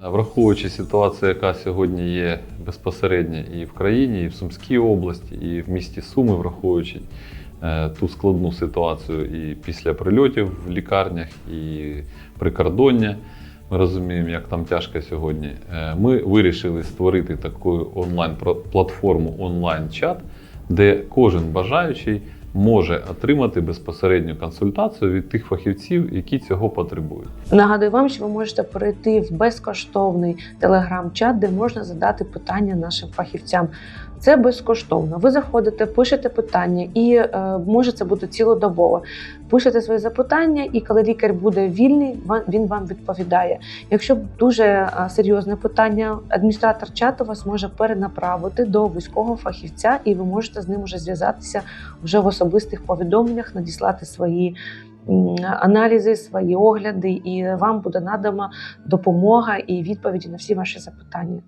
Враховуючи ситуацію, яка сьогодні є безпосередньо і в країні, і в Сумській області, і в місті Суми, враховуючи е, ту складну ситуацію і після прильотів в лікарнях, і прикордоння, ми розуміємо, як там тяжко сьогодні. е, Ми вирішили створити таку онлайн-платформу, онлайн-чат, де кожен бажаючий може отримати безпосередню консультацію від тих фахівців, які цього потребують. Нагадую вам, що ви можете перейти в безкоштовний телеграм-чат, де можна задати питання нашим фахівцям. Це безкоштовно. Ви заходите, пишете питання, і е, може це бути цілодобово. Пишете свої запитання, і коли лікар буде вільний, він вам відповідає. Якщо дуже е, серйозне питання, адміністратор чату вас може перенаправити до військового фахівця, і ви можете з ним уже зв'язатися вже в особистих повідомленнях, надіслати свої аналізи, свої огляди, і вам буде надана допомога і відповіді на всі ваші запитання.